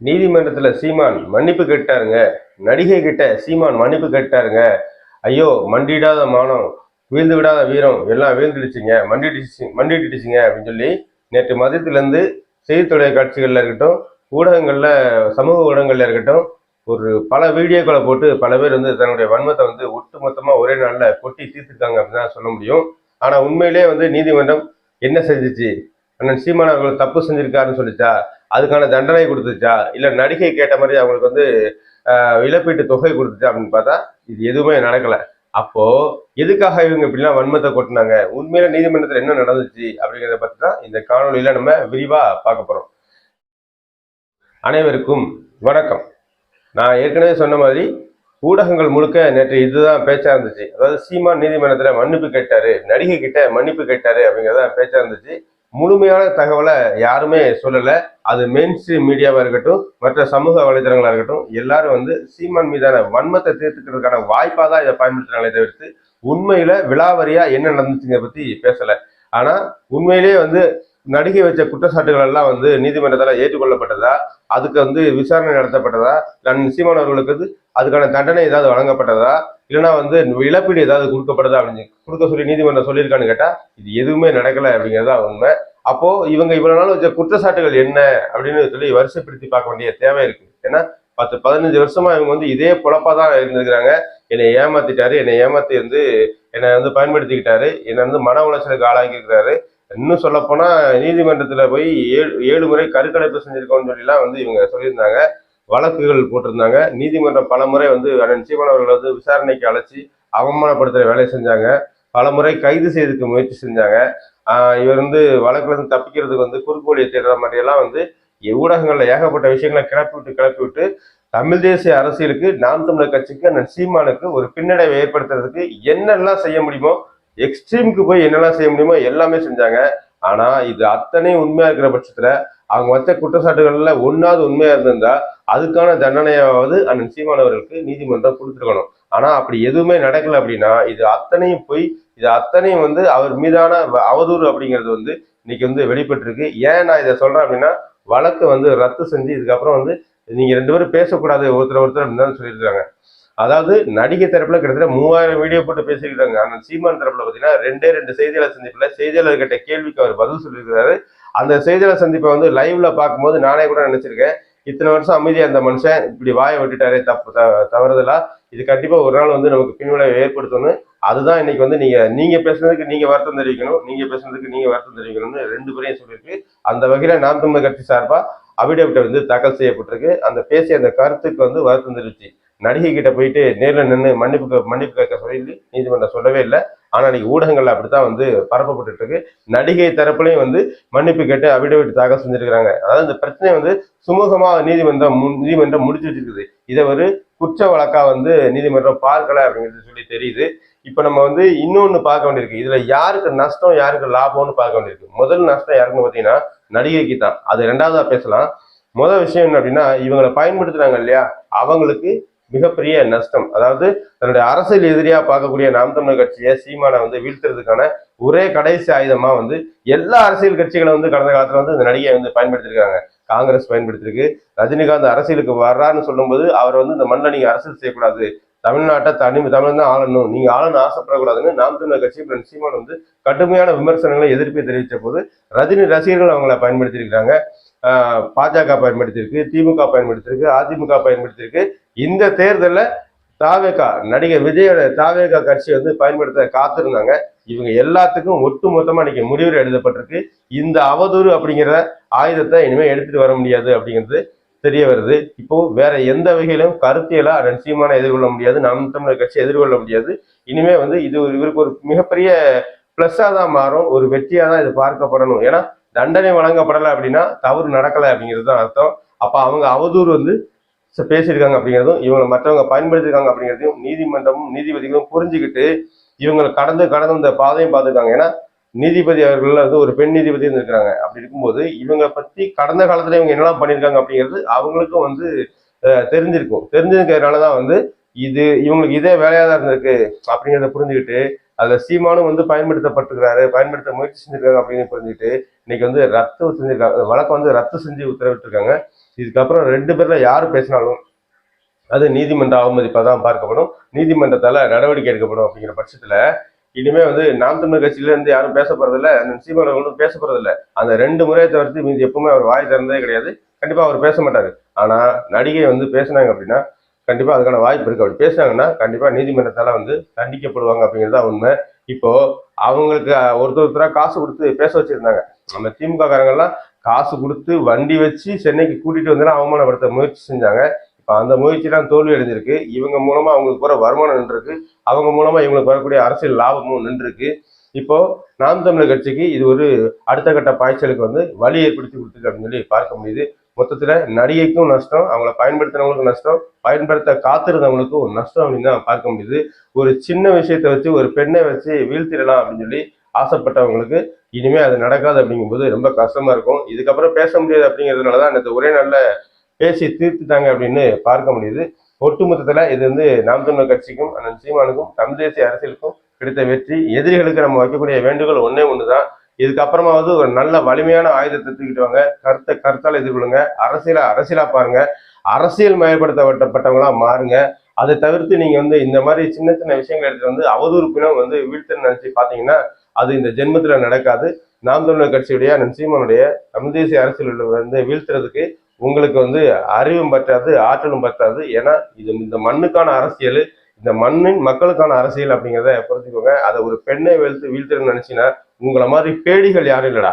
நீதிமன்றத்தில் சீமான் மன்னிப்பு கேட்டாருங்க. நடிகை கிட்ட சீமான் மன்னிப்பு கேட்டாருங்க. ஐயோ மண்டிடாத மானம் வீழ்ந்து விடாத வீரம் எல்லாம் வீழ்ந்துடுச்சுங்க. மண்டிடுச்சு மண்டிட்டுச்சுங்க அப்படின்னு சொல்லி நேற்று மதியத்திலேருந்து செய்தி தொலைக்காட்சிகளில் இருக்கட்டும் ஊடகங்களில் சமூக ஊடகங்களில் இருக்கட்டும் ஒரு பல வீடியோக்களை போட்டு பல பேர் வந்து தன்னுடைய வன்மத்தை வந்து ஒட்டுமொத்தமாக ஒரே நாளில் கொட்டி தீர்த்துருக்காங்க அப்படின்னு தான் சொல்ல முடியும். ஆனால் உண்மையிலேயே வந்து நீதிமன்றம் என்ன செஞ்சிச்சு அண்ணன் சீமான் அவர்கள் தப்பு செஞ்சிருக்காருன்னு சொல்லிச்சா? அதுக்கான தண்டனை கொடுத்துச்சா? இல்லை நடிகை கேட்ட மாதிரி அவங்களுக்கு வந்து ஆஹ், இழப்பீட்டு தொகை கொடுத்துச்சா அப்படின்னு பார்த்தா இது எதுவுமே நடக்கலை. அப்போ எதுக்காக இவங்க இப்படிலாம் வன்மத்தை கொட்டினாங்க? உண்மையில நீதிமன்றத்தில் என்ன நடந்துச்சு அப்படிங்கிறத பற்றி தான் இந்த காணொலியில நம்ம விரிவா பார்க்க போறோம். அனைவருக்கும் வணக்கம். நான் ஏற்கனவே சொன்ன மாதிரி ஊடகங்கள் முழுக்க நேற்று இதுதான் பேச்சா இருந்துச்சு. அதாவது சீமான் நீதிமன்றத்தில் மன்னிப்பு கேட்டாரு நடிகை கிட்ட மன்னிப்பு கேட்டாரு அப்படிங்கிறதான் பேச்சா இருந்துச்சு. முழுமையான தகவலை யாருமே சொல்லலை. அது மெயின் ஸ்ட்ரீம் இருக்கட்டும் மற்ற சமூக வலைதளங்களாக இருக்கட்டும் எல்லாரும் வந்து சீமான் மீதான வன்மத்தை தீர்த்துக்கிறதுக்கான வாய்ப்பாக தான் இதை பயன்படுத்துறாங்களே தவிர்த்து உண்மையில விழாவரியாக என்ன நடந்துச்சுங்க பற்றி பேசலை. ஆனால் உண்மையிலேயே வந்து நடிகை வச்ச குற்றச்சாட்டுகள் எல்லாம் வந்து நீதிமன்றத்தால் ஏற்றுக்கொள்ளப்பட்டதா? அதுக்கு வந்து விசாரணை நடத்தப்பட்டதா? நான் சீமான் அவர்களுக்கு வந்து அதுக்கான தண்டனை ஏதாவது வழங்கப்பட்டதா? இல்லைன்னா வந்து இழப்பீடு ஏதாவது கொடுக்கப்பட்டதா அப்படின்னு கொடுக்க சொல்லி நீதிமன்றம் சொல்லியிருக்கான்னு கேட்டால் இது எதுவுமே நடக்கலை அப்படிங்கிறது தான் உண்மை. அப்போ இவங்க இவ்வளவு நாள் வச்ச குற்றச்சாட்டுகள் என்ன அப்படின்னு சொல்லி வரிசைப்படுத்தி பார்க்க வேண்டிய தேவை இருக்கு. ஏன்னா பத்து பதினஞ்சு வருஷமா இவங்க வந்து இதே பொழப்பா தான் இருந்திருக்கிறாங்க. என்னை ஏமாத்திட்டாரு என்னை ஏமாத்தி வந்து என்னை வந்து பயன்படுத்திக்கிட்டாரு என்னை வந்து மன உளைச்சலுக்கு ஆளாக்கியிருக்கிறாரு. இன்னும் சொல்ல போனா நீதிமன்றத்துல போய் ஏழு ஏழு முறை கருக்கலைப்பு செஞ்சிருக்கோம்னு சொல்லிலாம் வந்து இவங்க சொல்லியிருந்தாங்க. வழக்குகள் போட்டிருந்தாங்க. நீதிமன்றம் பல முறை வந்து அண்ணன் சீமான் அவர்களை வந்து விசாரணைக்கு அழைச்சி அவமானப்படுத்துற வேலையை செஞ்சாங்க. பல முறை கைது செய்யறதுக்கு முயற்சி செஞ்சாங்க. இவர் வந்து வழக்குலேருந்து தப்பிக்கிறதுக்கு வந்து குறுக்கோழியை தேடுற மாதிரியெல்லாம் வந்து ஊடகங்களில் ஏகப்பட்ட விஷயங்களை கிளப்பி விட்டு கிளப்பி விட்டு தமிழ் தேசிய அரசியலுக்கு நாம் தமிழர் கட்சிக்கு அந்த சீமானுக்கு ஒரு பின்னடைவை ஏற்படுத்துறதுக்கு என்னெல்லாம் செய்ய முடியுமோ எக்ஸ்ட்ரீமுக்கு போய் என்னெல்லாம் செய்ய முடியுமோ எல்லாமே செஞ்சாங்க. ஆனா இது அத்தனையும் உண்மையா இருக்கிற பட்சத்துல அவங்க வச்ச குற்றச்சாட்டுகள்ல ஒன்னாவது உண்மையா இருந்திருந்தா அதுக்கான தண்டனையாவது அண்ணன் சீமானவர்களுக்கு நீதிமன்றம் கொடுத்துருக்கணும். ஆனா அப்படி எதுவுமே நடக்கல அப்படின்னா இது அத்தனையும் போய் இது அத்தனையும் வந்து அவர் மீதான வ- அவதூறு அப்படிங்கிறது வந்து இன்னைக்கு வந்து வெளிப்பட்டிருக்கு. ஏன் நான் இதை சொல்றேன் அப்படின்னா வழக்கு வந்து ரத்து செஞ்சு இதுக்கப்புறம் வந்து நீங்க ரெண்டு பேரும் பேசக்கூடாது. ஒருத்தர் ஒருத்தர் அப்படின்னு தான் சொல்லியிருக்காங்க. அதாவது நடிகை தரப்புல கிட்டத்தட்ட மூவாயிரம் வீடியோ போட்டு பேசியிருக்காங்க. ஆனால் சீமான் தரப்புல பார்த்தீங்கன்னா ரெண்டே ரெண்டு செய்தியாளர் சந்திப்புல செய்தியாளர்கிட்ட கேள்விக்கு அவர் பதில் சொல்லியிருக்கிறாரு. அந்த செய்தியாளர் சந்திப்பை வந்து லைவ்ல பார்க்கும்போது நானே கூட நினைச்சிருக்கேன். இத்தனை வருஷம் அமைதியா இருந்த மனுஷன் இப்படி வாயை விட்டுட்டாரே தப்பு த- தவறுதலா? இது கண்டிப்பா ஒரு நாள் வந்து நமக்கு பின்விளைவை ஏற்படுத்தணும். அதுதான் இன்னைக்கு வந்து நீங்க நீங்க பேசுனதுக்கு நீங்க வருத்தம் தெரிவிக்கணும். நீங்க பேசுனதுக்கு நீங்க வருத்தம் தெரிவிக்கணும்னு ரெண்டு பேரையும் சொல்லியிருக்கு. அந்த வகையில நாம் தமிழ் கட்சி சார்பா அபிடேவிட் வந்து தாக்கல் செய்யப்பட்டிருக்கு. அந்த பேசிய அந்த கருத்துக்கு வந்து வருத்தம் தெரிவிச்சு நடிகை கிட்ட போயிட்டு நேரில் நின்று மன்னிப்பு மன்னிப்பு கேட்க சொல்லி நீதிமன்றம் சொல்லவே இல்லை. ஆனா இன்னைக்கு ஊடகங்கள்ல அப்படித்தான் வந்து பரப்பப்பட்டு இருக்கு. நடிகை தரப்புலையும் வந்து மன்னிப்பு கேட்டு அபிடேவிட் தாக்கல் செஞ்சிருக்கிறாங்க. அதாவது இந்த பிரச்சனை வந்து சுமூகமாக நீதிமன்றம் முன்- நீதிமன்றம் முடிச்சு வச்சிருக்குது. இதை ஒரு குற்ற வழக்கா வந்து நீதிமன்றம் பார்க்கல அப்படிங்கிறது சொல்லி தெரியுது. இப்ப நம்ம வந்து இன்னொன்னு பார்க்க வேண்டியிருக்கு. இதுல யாருக்கு நஷ்டம் யாருக்கு லாபம்னு பார்க்க வேண்டியிருக்கு. முதல் நஷ்டம் யாருக்குன்னு பாத்தீங்கன்னா நடிகைக்கு தான். அது ரெண்டாவதா பேசலாம். முதல் விஷயம் என்ன அப்படின்னா இவங்களை பயன்படுத்துறாங்க இல்லையா? அவங்களுக்கு மிகப்பெரிய நஷ்டம். அதாவது தன்னுடைய அரசியல் எதிரியா பார்க்கக்கூடிய நாம் தமிழர் கட்சியை சீமானை வந்து வீழ்த்துறதுக்கான ஒரே கடைசி ஆயுதமா வந்து எல்லா அரசியல் கட்சிகளும் வந்து கடந்த காலத்துல வந்து இந்த நடிகையை வந்து பயன்படுத்திருக்காங்க. காங்கிரஸ் பயன்படுத்திருக்கு. ரஜினிகாந்த் அரசியலுக்கு வர்றான்னு சொல்லும்போது அவர் வந்து இந்த மண்ணில் நீங்க அரசியல் செய்யக்கூடாது. தமிழ்நாட்டை தனி தமிழ் தான் ஆளணும். நீங்க ஆளணும் ஆசைப்படக்கூடாதுன்னு நாம் தமிழர் கட்சி பிரதமர் சீமான் வந்து கடுமையான விமர்சனங்களை எதிர்ப்பை தெரிவித்த போது ரஜினி ரசிகர்கள் அவங்கள பயன்படுத்தியிருக்கிறாங்க. பாஜக பயன்படுத்தியிருக்கு திமுக பயன்படுத்தியிருக்கு அதிமுக பயன்படுத்தியிருக்கு. இந்த தேர்தலில் தாவேகா நடிகர் விஜயோட தாவேகா கட்சி வந்து பயன்படுத்த காத்திருந்தாங்க. இவங்க எல்லாத்துக்கும் ஒட்டு மொத்தமாக இன்னைக்கு முடிவுரை எழுதப்பட்டிருக்கு. இந்த அவதூறு அப்படிங்கிற ஆயுதத்தை இனிமேல் எடுத்துட்டு வர முடியாது அப்படிங்கிறது தெரிய வருது. இப்போ வேற எந்த வகையிலும் கருத்தியலா நிச்சயமான எதிர்கொள்ள முடியாது. நாம் தமிழர் கட்சி எதிர்கொள்ள முடியாது. இனிமே வந்து இது ஒரு இவருக்கு ஒரு மிகப்பெரிய பிளஸ்ஸாக தான் மாறும். ஒரு வெற்றியாக தான் இது பார்க்கப்படணும். ஏன்னா தண்டனை வழங்கப்படலை அப்படின்னா தவறு நடக்கலை அப்படிங்கிறது தான் அர்த்தம். அப்போ அவங்க அவதூறு வந்து பேசியிருக்காங்க அப்படிங்கிறதும் இவங்களை மற்றவங்க பயன்படுத்திருக்காங்க அப்படிங்கிறதையும் நீதிமன்றமும் நீதிபதிகளும் புரிஞ்சுக்கிட்டு இவங்களை கடந்து கடந்து இந்த பாதையும் பார்த்துருக்காங்க. ஏன்னா நீதிபதி அவர்கள் வந்து ஒரு பெண் நீதிபதி இருந்திருக்காங்க அப்படி இருக்கும்போது இவங்க பற்றி கடந்த காலத்துல இவங்க என்னெல்லாம் பண்ணியிருக்காங்க அப்படிங்கிறது அவங்களுக்கும் வந்து தெரிஞ்சிருக்கும். தெரிஞ்சிருக்கிறதுனால தான் வந்து இது இவங்களுக்கு இதே வேலையாக தான் இருந்திருக்கு அப்படிங்கிறத புரிஞ்சுக்கிட்டு அதில் சீமானும் வந்து பயன்படுத்தப்பட்டிருக்கிறாரு பயன்படுத்த முயற்சி செஞ்சிருக்காங்க அப்படின்னு புரிஞ்சுக்கிட்டு இன்னைக்கு வந்து ரத்து செஞ்சிருக்காங்க வழக்கம் வந்து ரத்து செஞ்சு உத்தரவிட்டிருக்காங்க. இதுக்கப்புறம் ரெண்டு பேர்ல யார் பேசினாலும் அது நீதிமன்ற அவமதிப்பாக தான் பார்க்கப்படும். நீதிமன்றத்தால நடவடிக்கை எடுக்கப்படும் அப்படிங்கிற பட்சத்துல இனிமே வந்து நாம் தமிழர் கட்சியில இருந்து யாரும் பேச போறதில்ல சீமான் அவர்களும் பேச போறதில்ல. அந்த ரெண்டு முறையை தவிர்த்து மீதி எப்பவுமே அவர் வாய் திறந்ததே கிடையாது. கண்டிப்பா அவர் பேச மாட்டாரு. ஆனா நடிகை வந்து பேசுனாங்க அப்படின்னா கண்டிப்பா அதுக்கான வாய்ப்பு இருக்கு. அப்படி பேசுனாங்கன்னா கண்டிப்பா நீதிமன்றத்தால வந்து தண்டிக்கப்படுவாங்க அப்படிங்கிறது தான் உண்மை. இப்போ அவங்களுக்கு ஒருத்தர் ஒருத்தராக காசு கொடுத்து பேச வச்சிருந்தாங்க. நம்ம திமுக காரங்கெல்லாம் காசு கொடுத்து வண்டி வச்சு சென்னைக்கு கூட்டிட்டு வந்து அவமானப்படுத்த முயற்சி செஞ்சாங்க. இப்போ அந்த முயற்சிலாம் தோல்வி அடைஞ்சிருக்கு. இவங்க மூலமா அவங்களுக்கு போற வருமானம் நின்றுருக்கு. அவங்க மூலமா இவங்களுக்கு வரக்கூடிய அரசியல் லாபமும் நின்றுருக்கு. இப்போ நாம் தமிழர் கட்சிக்கு இது ஒரு அடுத்த கட்ட பாய்ச்சலுக்கு வந்து வழி ஏற்படுத்தி கொடுத்துருக்கு அப்படின்னு சொல்லி பார்க்க முடியுது. மொத்தத்தில் நடிகைக்கும் நஷ்டம் அவங்கள பயன்படுத்தினவங்களுக்கும் நஷ்டம் பயன்படுத்த காத்திருந்தவங்களுக்கும் ஒரு நஷ்டம் அப்படின்னு தான் பார்க்க முடியுது. ஒரு சின்ன விஷயத்தை வச்சு ஒரு பெண்ணை வச்சு வீழ்த்திடலாம் அப்படின்னு சொல்லி ஆசைப்பட்டவங்களுக்கு இனிமே அது நடக்காது அப்படிங்கும்போது ரொம்ப கஷ்டமா இருக்கும். இதுக்கப்புறம் பேச முடியாது அப்படிங்கிறதுனால தான் ஒரே நல்ல பேசி தீர்த்துட்டாங்க அப்படின்னு பார்க்க முடியுது. ஒட்டுமொத்தத்துல இது வந்து நாம் தமிழர் கட்சிக்கும் அண்ணன் சீமானுக்கும் தமிழ் தேசிய அரசியலுக்கும் கிடைத்த வெற்றி. எதிரிகளுக்கு நம்ம வைக்கக்கூடிய வேண்டுகோள் ஒண்ணே ஒண்ணுதான். இதுக்கப்புறமாவது ஒரு நல்ல வலிமையான ஆயுதத்தை தூக்கிட்டு வாங்க. கருத்தை கருத்தால் எதிர்கொள்ளுங்க. அரசியலை அரசியலா பாருங்க. அரசியல் மயப்படுத்தப்பட்டவங்களா மாறுங்க. அதை தவிர்த்து நீங்க வந்து இந்த மாதிரி சின்ன சின்ன விஷயங்கள் எடுத்து வந்து அவதூறு பிணம் வந்து வீழ்த்து நினைச்சு பாத்தீங்கன்னா அது இந்த ஜென்மத்துல நடக்காது. நாம் தமிழர் கட்சியுடைய நன்சீமனுடைய தமிழ் தேசிய அரசியல் வந்து வீழ்த்துறதுக்கு உங்களுக்கு வந்து அறிவும் பற்றாது ஆற்றலும் பற்றாது. ஏன்னா இது இந்த மண்ணுக்கான அரசியல். இந்த மண்ணின் மக்களுக்கான அரசியல் அப்படிங்கிறத புரிஞ்சுக்கோங்க அதை ஒரு பெண்ணை வீழ்த்து வீழ்த்துறன்னு நினைச்சீங்கன்னா உங்களை மாதிரி பேடிகள் யாரும் இல்லடா.